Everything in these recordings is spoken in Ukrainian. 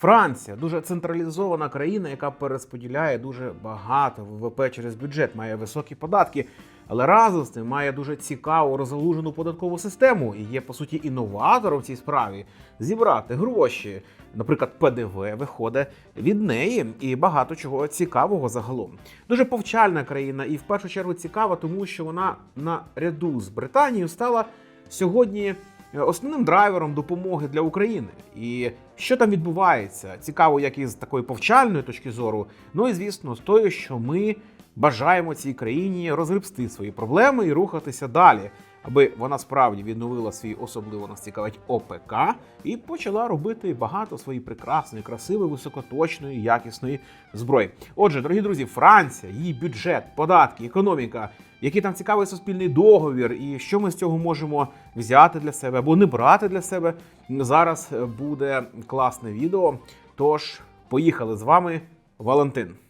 Франція дуже централізована країна, яка перерозподіляє дуже багато ВВП через бюджет, має високі податки, але разом з тим має дуже цікаву розгалужену податкову систему і є по суті інноватором в цій справі зібрати гроші. Наприклад, ПДВ виходить від неї і багато чого цікавого загалом. Дуже повчальна країна, і в першу чергу цікава, тому що вона на ряду з Британією стала сьогодні основним драйвером допомоги для України. І що там відбувається? Цікаво, як із такої повчальної точки зору. Ну і звісно, з тою, що ми бажаємо цій країні розгребсти свої проблеми і рухатися далі, аби вона справді відновила свій особливо нас цікавить ОПК і почала робити багато своєї прекрасної, красивої, високоточної, якісної зброї. Отже, дорогі друзі, Франція, її бюджет, податки, економіка, який там цікавий суспільний договір, і що ми з цього можемо взяти для себе або не брати для себе. Зараз буде класне відео. Тож, поїхали з вами, Валентин.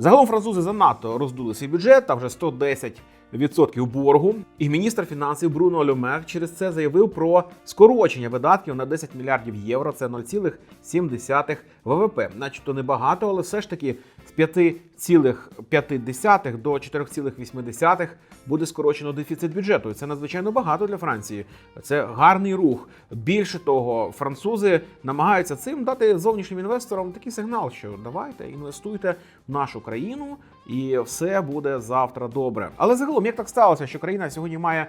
Загалом французи занадто роздули свій бюджет, там вже 110% боргу. І міністр фінансів Бруно Люмер через це заявив про скорочення видатків на 10 мільярдів євро. Це 0,7 ВВП. Начебто небагато, але все ж таки з 5,5 до 4,8 буде скорочено дефіцит бюджету. І це надзвичайно багато для Франції. Це гарний рух. Більше того, французи намагаються цим дати зовнішнім інвесторам такий сигнал, що давайте інвестуйте в нашу країну, і все буде завтра добре. Але загалом, як так сталося, що країна сьогодні має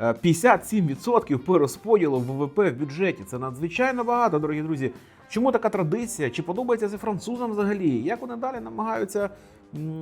е, 57% по розподілу ВВП в бюджеті? Це надзвичайно багато, дорогі друзі. Чому така традиція? Чи подобається це французам взагалі? Як вони далі намагаються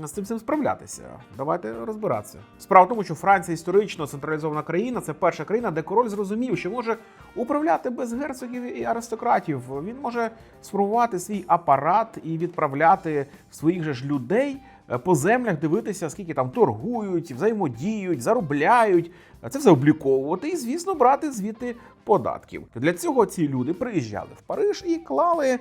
з цим справлятися? Давайте розбиратися. Справа в тому, що Франція історично централізована країна. Це перша країна, де король зрозумів, що може управляти без герцогів і аристократів. Він може сформувати свій апарат і відправляти своїх же ж людей по землях, дивитися, скільки там торгують, взаємодіють, заробляють. Це все обліковувати і, звісно, брати звідти податків. Для цього ці люди приїжджали в Париж і клали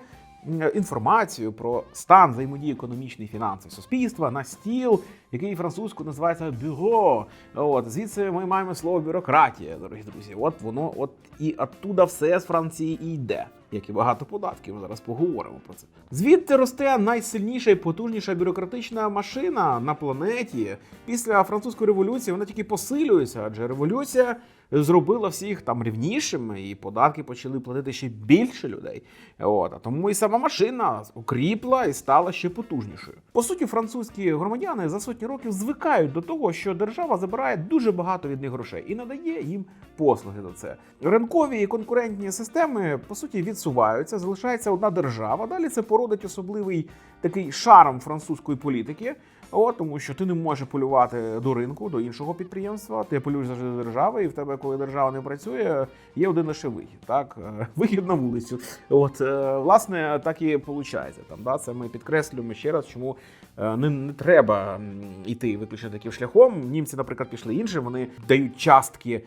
інформацію про стан взаємодії економічних фінансів суспільства на стіл, який французькою називається бюро. От звідси ми маємо слово бюрократія, дорогі друзі. От воно, от і оттуда все з Франції і йде. Як і багато податків, ми зараз поговоримо про це. Звідти росте найсильніша і потужніша бюрократична машина на планеті. Після французької революції вона тільки посилюється, адже революція зробила всіх там рівнішими, і податки почали платити ще більше людей. От а тому і сама машина укріпла і стала ще потужнішою. По суті, французькі громадяни за сотні років звикають до того, що держава забирає дуже багато від них грошей і надає їм послуги за це. Ринкові і конкурентні системи по суті відсуваються, залишається одна держава. Далі це породить особливий такий шарм французької політики. От, тому що ти не можеш полювати до ринку, до іншого підприємства. Ти полюєш завжди до держави, і в тебе, коли держава не працює, є один лише вихід. Так, Е, вихід на вулицю. От е, власне так і виходить. Там да, це ми підкреслюємо ще раз, чому е, не, не треба йти виключно таким шляхом. Німці, наприклад, пішли іншим. Вони дають частки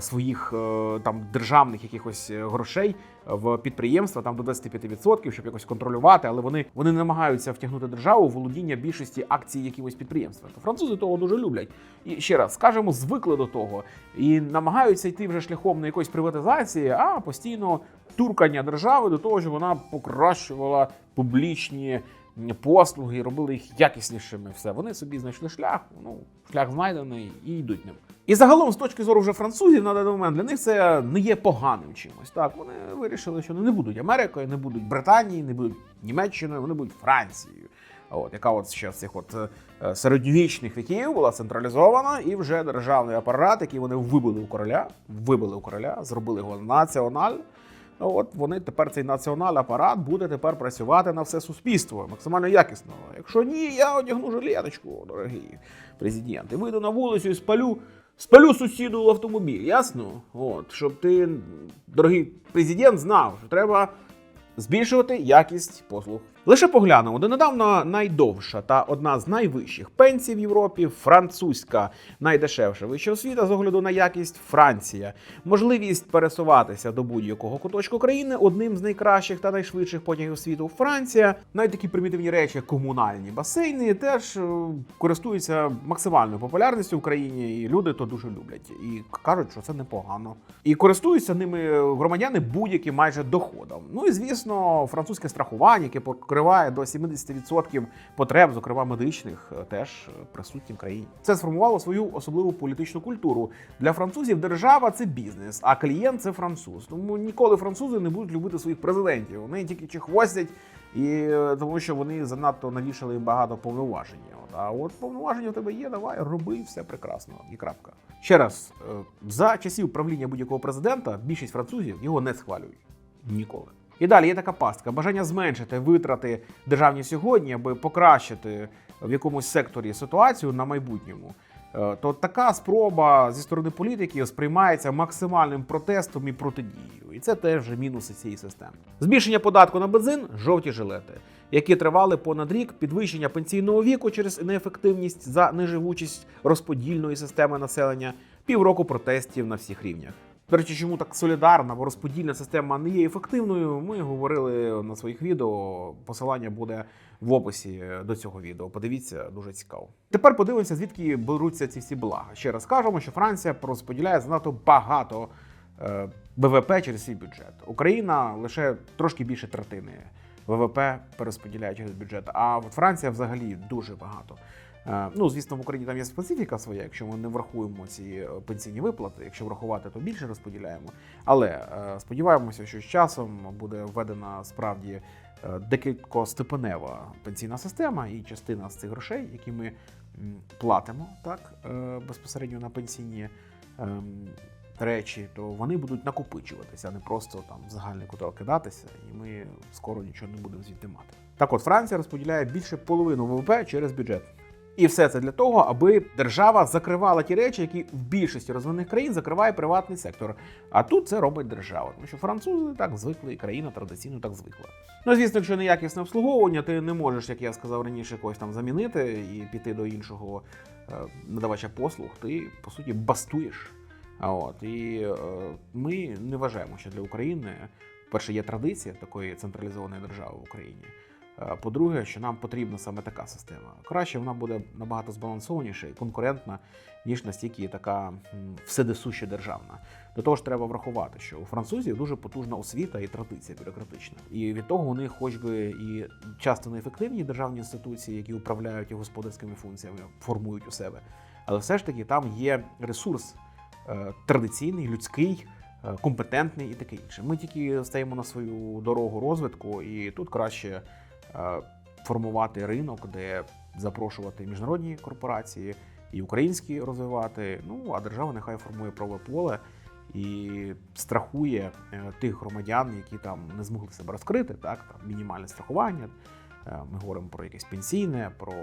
своїх е, там державних якихось е, грошей в підприємства там до 25%, щоб якось контролювати, але вони, вони намагаються втягнути державу у володіння більшості акцій якогось підприємства. То французи того дуже люблять. І ще раз скажемо, звикли до того і намагаються йти вже шляхом не якоїсь приватизації, а постійно туркання держави до того, щоб вона покращувала публічні послуги, робили їх якіснішими. Все вони собі знайшли шлях. Ну шлях знайдений і йдуть ним. І загалом, з точки зору вже французів, на даний момент для них це не є поганим чимось. Так вони вирішили, що вони не будуть Америкою, не будуть Британії, не будуть Німеччиною, вони будуть Францією. От яка от ще з цих от е, середньовічних віків була централізована, і вже державний апарат, який вони вибили у короля, вибили у короля, зробили його національ. От вони тепер цей національний апарат буде тепер працювати на все суспільство максимально якісно. Якщо ні, я одягну жилеточку, дорогі президенти. Вийду на вулицю і спалю, спалю сусіду в автомобіль, ясно? От, щоб ти, дорогий президент, знав, що треба збільшувати якість послуг Лише поглянемо, донедавна найдовша та одна з найвищих пенсій в Європі французька, найдешевша вища освіта з огляду на якість Франція, можливість пересуватися до будь-якого куточку країни одним з найкращих та найшвидших потягів світу Франція. Навіть такі примітивні речі, як комунальні басейни, теж е, користуються максимальною популярністю в країні, і люди то дуже люблять і кажуть, що це непогано. І користуються ними громадяни будь-яким майже доходом. Ну і звісно, французьке страхування, яке покриває до 70% потреб, зокрема медичних, е, теж е, присутні в країні. Це сформувало свою особливу політичну культуру. Для французів держава це бізнес, а клієнт це француз. Тому ніколи французи не будуть любити своїх президентів. Вони тільки чехвостять, і е, тому що вони занадто навішали їм багато повноважень. А от повноваження в тебе є, давай, роби все прекрасно. І крапка. Ще раз, за часів правління будь-якого президента більшість французів його не схвалюють. Ніколи. І далі є така пастка: бажання зменшити витрати державні сьогодні, аби покращити в якомусь секторі ситуацію на майбутньому. Е, То така спроба зі сторони політиків сприймається максимальним протестом і протидією. І це теж мінуси цієї системи. Збільшення податку на бензин жовті жилети, які тривали понад рік, підвищення пенсійного віку через неефективність за неживучість розподільної системи населення, півроку протестів на всіх рівнях. До речі, чому так солідарна або розподільна система не є ефективною, ми говорили на своїх відео. Посилання буде в описі до цього відео. Подивіться, дуже цікаво. Тепер подивимося, звідки беруться ці всі блага. Ще раз кажемо, що Франція розподіляє занадто багато е, ВВП через свій бюджет. Україна лише трошки більше третини ВВП перерозподіляє через бюджет. А от Франція взагалі дуже багато. Е, Ну, звісно, в Україні там є специфіка своя, якщо ми не врахуємо ці е, пенсійні виплати. Якщо врахувати, то більше розподіляємо. Але е, сподіваємося, що з часом буде введена справді декількостепенева пенсійна система, і частина з цих грошей, які ми платимо так безпосередньо на пенсійні ем, речі, то вони будуть накопичуватися, а не просто там в загальний котел кидатися, і ми скоро нічого не будемо звідти мати. Так от Франція розподіляє більше половину ВВП через бюджет. І все це для того, аби держава закривала ті речі, які в більшості розвинених країн закриває приватний сектор. А тут це робить держава. Тому що французи так звикли, і країна традиційно так звикла. Ну, звісно, якщо неякісне обслуговування, ти не можеш, як я сказав раніше, когось там замінити і піти до іншого е, надавача послуг. Ти по суті бастуєш. А от і е, ми не вважаємо, що для України перше є традиція такої централізованої держави в Україні. Е, По-друге, що нам потрібна саме така система. Краще вона буде набагато збалансованіша і конкурентна, ніж настільки така вседесуща державна. До того ж, треба врахувати, що у французів дуже потужна освіта і традиція бюрократична. І від того них, хоч би і часто неефективні державні інституції, які управляють господарськими функціями, формують у себе. Але все ж таки там є ресурс е, традиційний, людський, е, компетентний і таке інше. Ми тільки стаємо на свою дорогу розвитку, і тут краще формувати ринок, де запрошувати міжнародні корпорації і українські розвивати. Ну а держава нехай формує правове поле і страхує е, тих громадян, які там не змогли себе розкрити, так там мінімальне страхування. Е, Ми говоримо про якесь пенсійне, про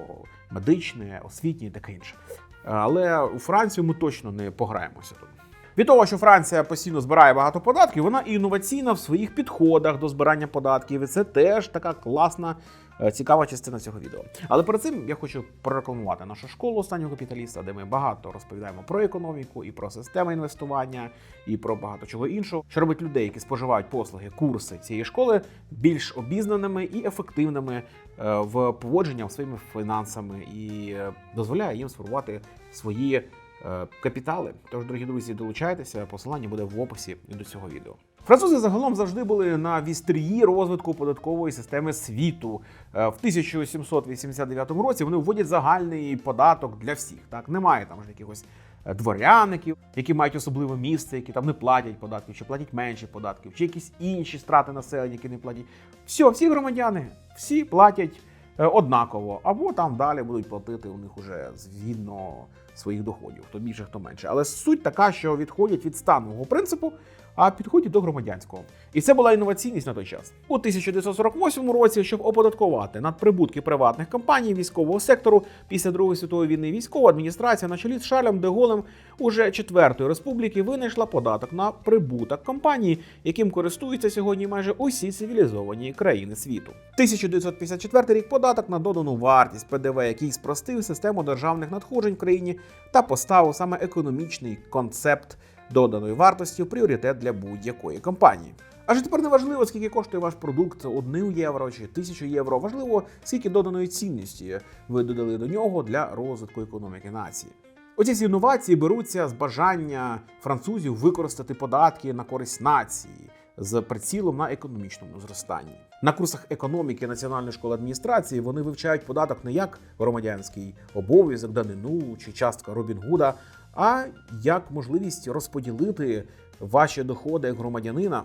медичне, освітнє і таке інше. Але у Францію ми точно не пограємося тут. Від того, що Франція постійно збирає багато податків, вона інноваційна в своїх підходах до збирання податків. І це теж така класна, е, цікава частина цього відео. Але перед цим я хочу прорекламувати нашу школу останнього капіталіста, де ми багато розповідаємо про економіку і про системи інвестування, і про багато чого іншого, що робить людей, які споживають послуги, курси цієї школи, більш обізнаними і ефективними е, в поводженні своїми фінансами і е, дозволяє їм сформувати свої капітали. Тож, дорогі друзі, долучайтеся. Посилання буде в описі до цього відео. Французи загалом завжди були на вістрії розвитку податкової системи світу. Е, В 1789 році вони вводять загальний податок для всіх. Так немає там ж якихось е, дворяників, які мають особливе місце, які там не платять податків, чи платять менше податків, чи якісь інші страти населення, які не платять. Все, всі громадяни, всі платять е, однаково, або там далі будуть платити у них уже згідно своїх доходів, хто більше, хто менше. Але суть така, що відходять від станового принципу, а підходять до громадянського. І це була інноваційність на той час. У 1948 році, щоб оподаткувати надприбутки приватних компаній військового сектору після Другої світової війни, військова адміністрація на чолі з Шарлем де Голем уже четвертої республіки винайшла податок на прибуток компаній, яким користуються сьогодні майже усі цивілізовані країни світу. 1954 рік податок на додану вартість ПДВ, який спростив систему державних надходжень в країні та поставив саме економічний концепт доданої вартості пріоритет для будь-якої компанії. Аж тепер не важливо, скільки коштує ваш продукт 1 євро чи 1000 євро. Важливо, скільки доданої цінності ви додали до нього для розвитку економіки нації. Оці всі інновації беруться з бажання французів використати податки на користь нації з прицілом на економічному зростанні. На курсах економіки Національної школи адміністрації вони вивчають податок не як громадянський обов'язок, данину чи частка Робін Гуда, а як можливість розподілити ваші доходи як громадянина,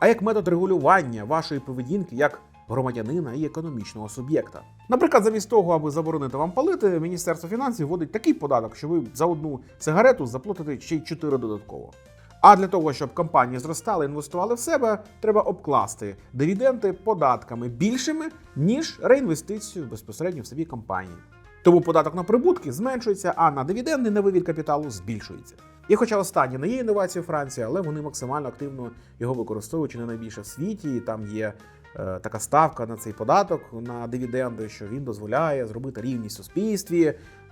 а як метод регулювання вашої поведінки як громадянина і економічного суб'єкта. Наприклад, замість того, аби заборонити вам палити, Міністерство фінансів вводить такий податок, що ви за одну сигарету заплатите ще й 4 додатково. А для того, щоб компанії зростали, інвестували в себе, треба обкласти дивіденди податками більшими, ніж реінвестицію безпосередньо в собі компанії. Тому податок на прибутки зменшується, а на дивіденди на вивід капіталу збільшується. І хоча останні не є інновацією Франції, але вони максимально активно його використовують чи не найбільше в світі. І там є е, така ставка на цей податок на дивіденди, що він дозволяє зробити рівність в суспільстві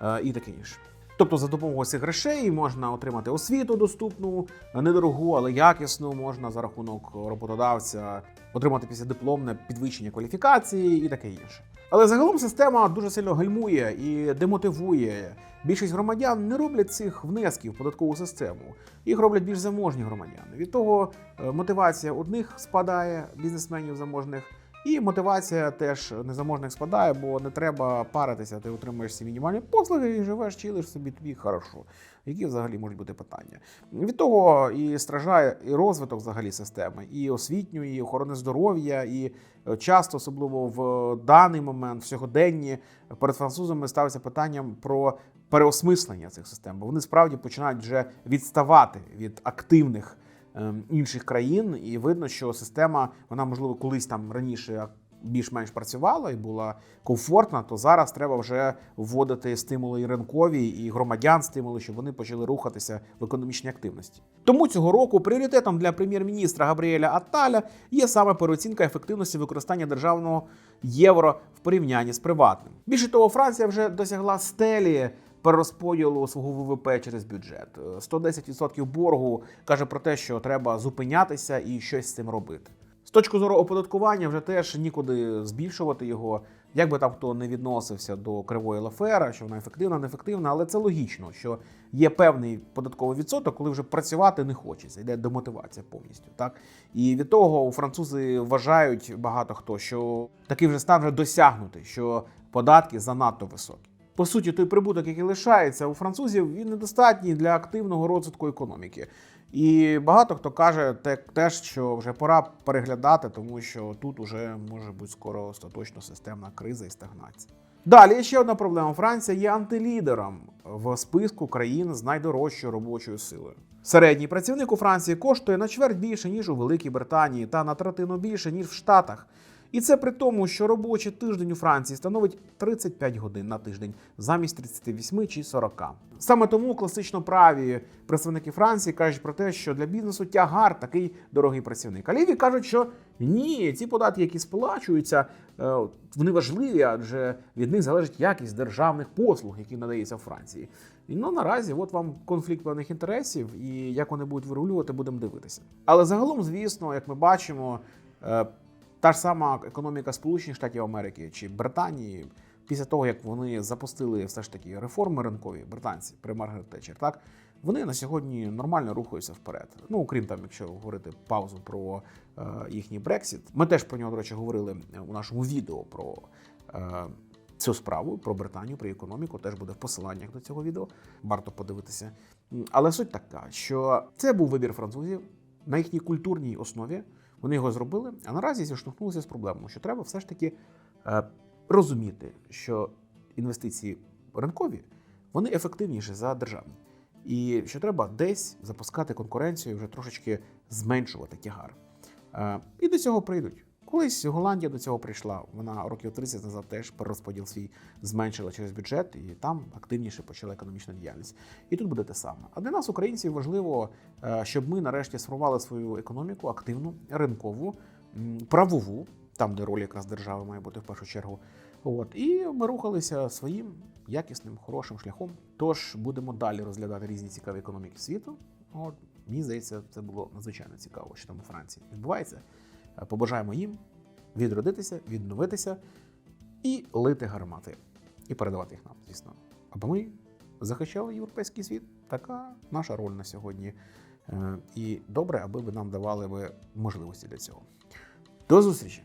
е, і таке інше. Тобто за допомогою цих грошей можна отримати освіту доступну, недорогу, але якісну, можна за рахунок роботодавця отримати післядипломне підвищення кваліфікації і таке інше. Але загалом система дуже сильно гальмує і демотивує. Більшість громадян не роблять цих внесків в податкову систему. Їх роблять більш заможні громадяни. Від того е, мотивація одних спадає, бізнесменів заможних. І мотивація теж незаможних спадає, бо не треба паритися, ти отримуєш всі мінімальні послуги і живеш, чилиш собі тобі хорошо. Які взагалі можуть бути питання? Від того і страждає і розвиток взагалі системи, і освітньої, і охорони здоров'я, і е, часто, особливо в даний момент, в сьогоденні, перед французами ставиться питанням про переосмислення цих систем, бо вони справді починають вже відставати від активних інших країн, і видно, що система вона можливо колись там раніше більш-менш працювала і була комфортна, то зараз треба вже вводити стимули і ринкові і громадян стимули, щоб вони почали рухатися в економічній активності. Тому цього року пріоритетом для прем'єр-міністра Габріеля Атталя є саме переоцінка ефективності використання державного євро в порівнянні з приватним. Більше того, Франція вже досягла стелі перерозподілу свого ВВП через бюджет. Е, 110% боргу каже про те, що треба зупинятися і щось з цим робити. З точки зору оподаткування, вже теж нікуди збільшувати його. Як би там хто не відносився до кривої лафера, що вона ефективна, неефективна, але це логічно, що є певний податковий відсоток, коли вже працювати не хочеться, йде демотивація повністю. Так і від того французи вважають багато хто, що такий вже стан вже досягнутий, що податки занадто високі. По суті, той прибуток, який лишається у французів, він недостатній для активного розвитку економіки. І багато хто каже те, теж, що вже пора переглядати, тому що тут уже може бути скоро остаточно системна криза і стагнація. Далі ще одна проблема. Франція є антилідером в списку країн з найдорожчою робочою силою. Середній працівник у Франції коштує на чверть більше, ніж у Великій Британії, та на третину більше, ніж в Штатах. І це при тому, що робочий тиждень у Франції становить 35 годин на тиждень замість 38 чи 40. Саме тому класично праві представники Франції кажуть про те, що для бізнесу тягар такий дорогий працівник. А ліві кажуть, що ні, ці податки, які сплачуються, е, вони важливі, адже від них залежить якість державних послуг, які надаються в Франції. І ну наразі, от вам конфлікт певних інтересів, і як вони будуть вирулювати, будемо дивитися. Але загалом, звісно, як ми бачимо. Та ж сама економіка Сполучених Штатів Америки чи Британії, після того як вони запустили все ж таки реформи ринкові, британці при Маргарет Тетчер, так вони на сьогодні нормально рухаються вперед. Ну окрім там, якщо говорити паузу про е, їхній Брексіт, ми теж про нього, до речі, говорили у нашому відео про. Е, Цю справу про Британію, про економіку теж буде в посиланнях до цього відео. Варто подивитися. Але суть така, що це був вибір французів на їхній культурній основі. Вони його зробили, а наразі зіштовхнулися з проблемою, що треба все ж таки е, розуміти, що інвестиції ринкові вони ефективніші за державні. І що треба десь запускати конкуренцію, і вже трошечки зменшувати тягар. Е, І до цього прийдуть. Колись Голландія до цього прийшла. Вона років 30 назад теж перерозподіл свій зменшила через бюджет, і там активніше почала економічна діяльність. І тут буде те саме. А для нас, українців, важливо, е, щоб ми нарешті сформували свою економіку активну, ринкову, правову, там, де роль якраз держави має бути в першу чергу. От і ми рухалися своїм якісним, хорошим шляхом. Тож будемо далі розглядати різні цікаві економіки світу. От мені здається, це було надзвичайно цікаво, що там у Франції відбувається. Побажаємо їм відродитися, відновитися і лити гармати, і передавати їх нам, звісно. Аби ми захищали європейський світ. Така наша роль на сьогодні. Е, І добре, аби ви нам давали можливості для цього. До зустрічі!